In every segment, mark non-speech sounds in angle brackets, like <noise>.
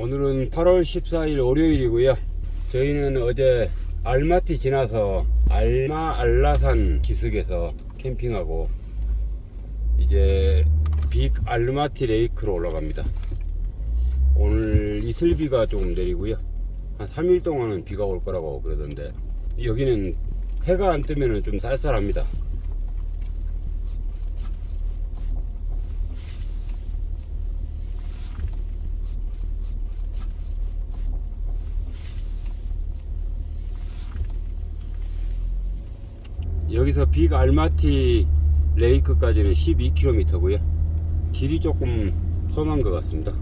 오늘은 8월 14일 월요일이고요. 저희는 어제 알마티 지나서 알마 알라산 기슭에서 캠핑하고 이제 빅 알마티 레이크로 올라갑니다. 오늘 이슬비가 조금 내리고요. 한 3일 동안은 비가 올 거라고 그러던데 여기는 해가 안 뜨면 좀 쌀쌀합니다. 여기서 빅 알마티 레이크까지는 12km고요. 길이 조금 험한 것 같습니다.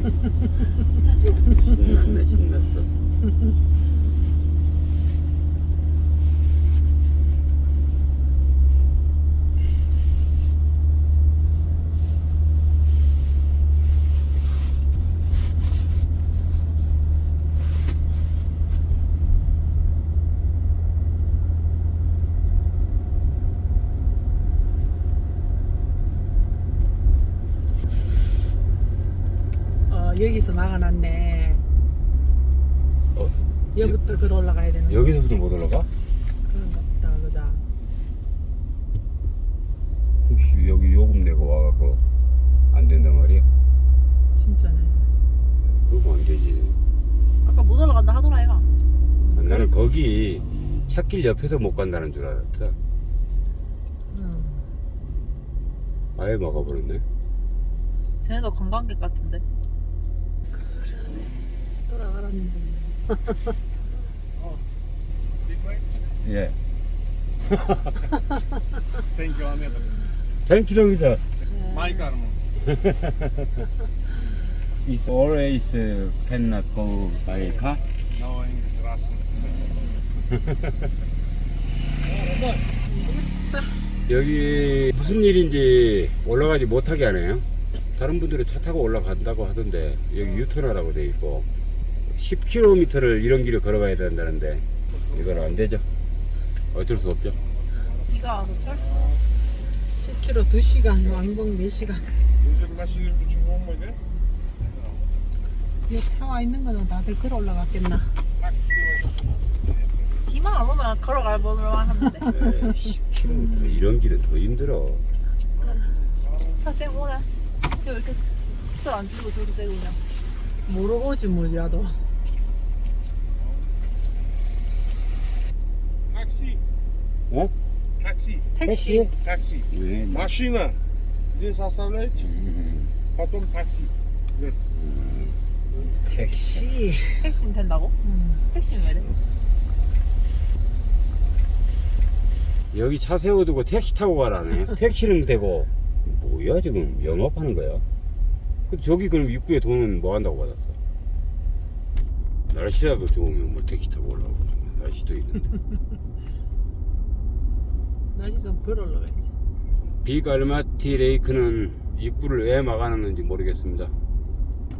<laughs> 신났네, 신났어. 어, 여기서 막아놨네. 어, 여기부터 그 올라가야 되는 거. 여기서부터 못 올라가? 그런가 보다, 그자. 혹시 여기 요금 내고 와갖고 안 된단 말이야? 진짜네. 그러면 안 되지. 아까 못 올라간다 하더라 얘가 나는 거기 찾길 옆에서 못 간다는 줄 알았어. 응. 아예 막아버렸네. 쟤네도 관광객 같은데 돌아가라는데. 예. Thank you, Ahmed. 땡큐입니다. My car, man. It's always uh, cannot go by car. No English, Russian. 여기 무슨 일인지 올라가지 못하게 하네요. 다른 분들은 차 타고 올라간다고 하던데 여기 유턴하라고 돼 있고 10km를 이런 길을 걸어가야 된다는데 이건 안 되죠. 어쩔 수 없죠. 비가 와서 철수 10km 2시간, 왕복 4시간. Üzüm başını küçük olmadı. 여기 차와 있는 거는 다들 걸어 올라갔겠나? 비만 안 오면 걸어갈 법만 하는데 10km 이런 길은 더 힘들어. 차쌩 오네 쟤왜 이렇게 속도 안 줄이고 저렇게 세고 그냥 모르고지 뭐라도. 어? Taksi. 택시. Taksi. 왜? Машина. Здесь оставляете, 음, потом такси. Нет. 택시. 택시는 된다고? 응. 택시는 왜 돼? 여기 차 세워두고 택시 타고 가라네. <laughs> 택시는 되고 뭐야 지금 영업하는 거야? 근데 저기 그럼 입구에 돈은 뭐 한다고 받았어? 날씨라도 좋으면 뭐 택시 타고 올라오고 날씨도 있는데. <laughs> 날씨 좀 걸어 올라가야지. 빅알마티 레이크는 입구를 왜 막아놨는지 모르겠습니다.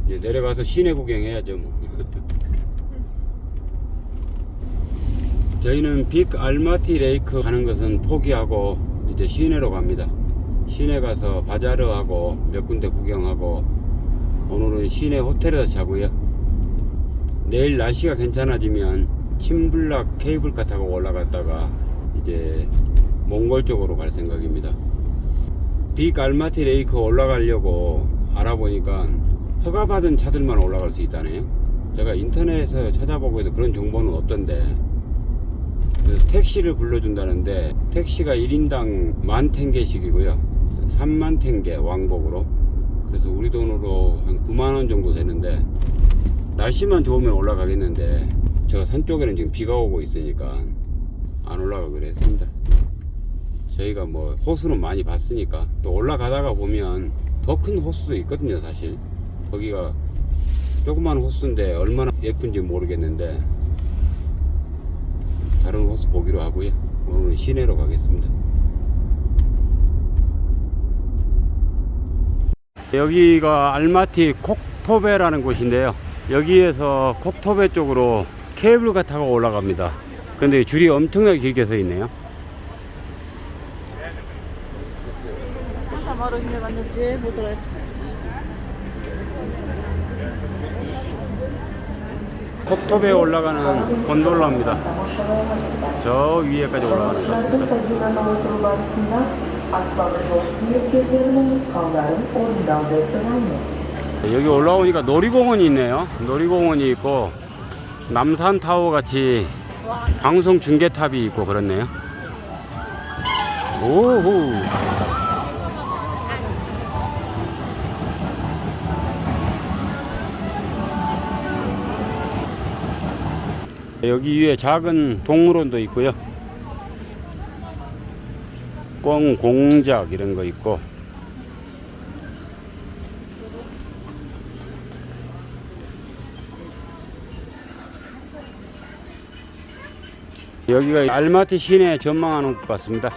이제 내려가서 시내 구경해야죠 뭐. <laughs> 저희는 빅 알마티 레이크 가는 것은 포기하고 이제 시내로 갑니다. 시내 가서 바자르하고 몇 군데 구경하고 오늘은 시내 호텔에서 자고요. 내일 날씨가 괜찮아지면 침블락 케이블카 타고 올라갔다가 이제 몽골 쪽으로 갈 생각입니다. 빅 알마티 레이크 올라가려고 알아보니까 허가받은 차들만 올라갈 수 있다네요. 제가 인터넷에서 찾아보고 해도 그런 정보는 없던데 그래서 택시를 불러준다는데 택시가 1인당 만 탱게씩이고요. 3만 탱게 왕복으로. 그래서 우리 돈으로 한 9만 원 정도 되는데 날씨만 좋으면 올라가겠는데 저 산 쪽에는 지금 비가 오고 있으니까 안 올라가기로 했습니다. 저희가 뭐 호수는 많이 봤으니까 또 올라가다가 보면 더 큰 호수도 있거든요 사실. 거기가 조그만 호수인데 얼마나 예쁜지 모르겠는데 다른 호수 보기로 하고요. 오늘은 시내로 가겠습니다. 여기가 알마티 콕토베라는 곳인데요. 여기에서 콕토베 쪽으로 케이블카 타고 올라갑니다. 근데 줄이 엄청나게 길게 서 있네요 한참 마르신을 만났지 뭐더라 톡톱에 올라가는 곤돌라입니다. 저 위에까지 올라가는 것 Başlarda 같습니다. Yunan Anadolu barısında Aspalı İzmir köylerinin Muskalların orundan söylenmesi. 여기 올라오니까 놀이공원이 있네요. 놀이공원이 있고 남산 타워 같이 방송 중계탑이 있고 그렇네요. 오호. 여기 위에 작은 동물원도 있고요. 꿩 공작 이런 거 있고 여기가 알마티 시내 전망하는 것 같습니다.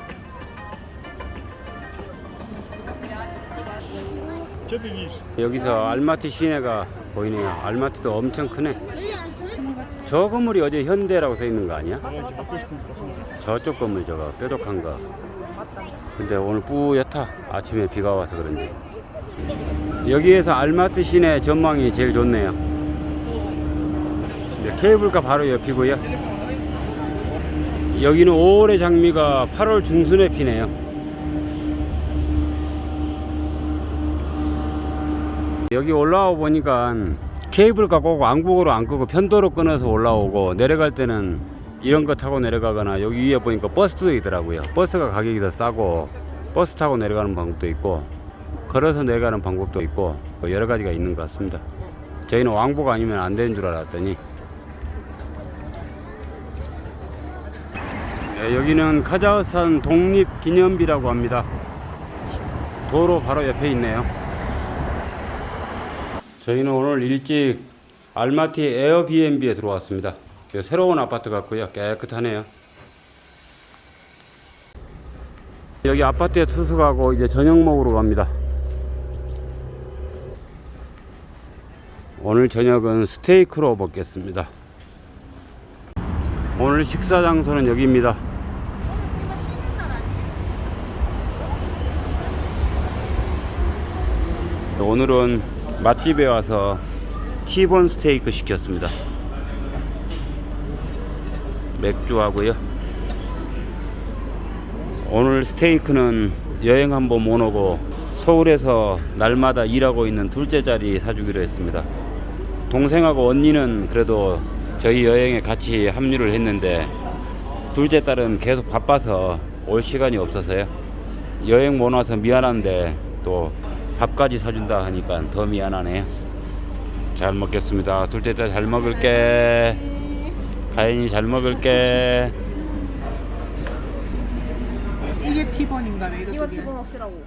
여기서 알마티 시내가 보이네요. 알마티도 엄청 크네. 저 건물이 어제 현대라고 써 있는 거 아니야? 저쪽 건물 저거 뾰족한 거. 근데 오늘 뿌옇다. 아침에 비가 와서 그런지. 여기에서 알마트 시내 전망이 제일 좋네요. 네, 케이블카 바로 옆이고요. 여기는 올해 장미가 8월 중순에 피네요. 여기 올라와 보니까 케이블카 꼭 왕복으로 안 끄고 편도로 끊어서 올라오고 내려갈 때는 이런 거 타고 내려가거나 여기 위에 보니까 버스도 있더라고요. 버스가 가격이 더 싸고 버스 타고 내려가는 방법도 있고 걸어서 내려가는 방법도 있고 뭐 여러 가지가 있는 것 같습니다. 저희는 왕복 아니면 안 되는 줄 알았더니 네, 여기는 카자흐스탄 독립기념비라고 합니다. 도로 바로 옆에 있네요. 저희는 오늘 일찍 알마티 에어비앤비에 들어왔습니다. 새로운 아파트 같고요. 깨끗하네요. 여기 아파트에 투숙하고 이제 저녁 먹으러 갑니다. 오늘 저녁은 스테이크로 먹겠습니다. 오늘 식사 장소는 여기입니다. 오늘은 맛집에 와서 티본 스테이크 시켰습니다. 맥주하고요. 오늘 스테이크는 여행 한번 못 오고 서울에서 날마다 일하고 있는 둘째 자리 사주기로 했습니다. 동생하고 언니는 그래도 저희 여행에 같이 합류를 했는데 둘째 딸은 계속 바빠서 올 시간이 없어서요. 여행 못 와서 미안한데 또 밥까지 사준다 하니까 더 미안하네요. 잘 먹겠습니다. 둘째 딸 잘 먹을게. 가인이 잘 먹을게. 이게 티본인가 왜 이렇게 이거 기본 확실하고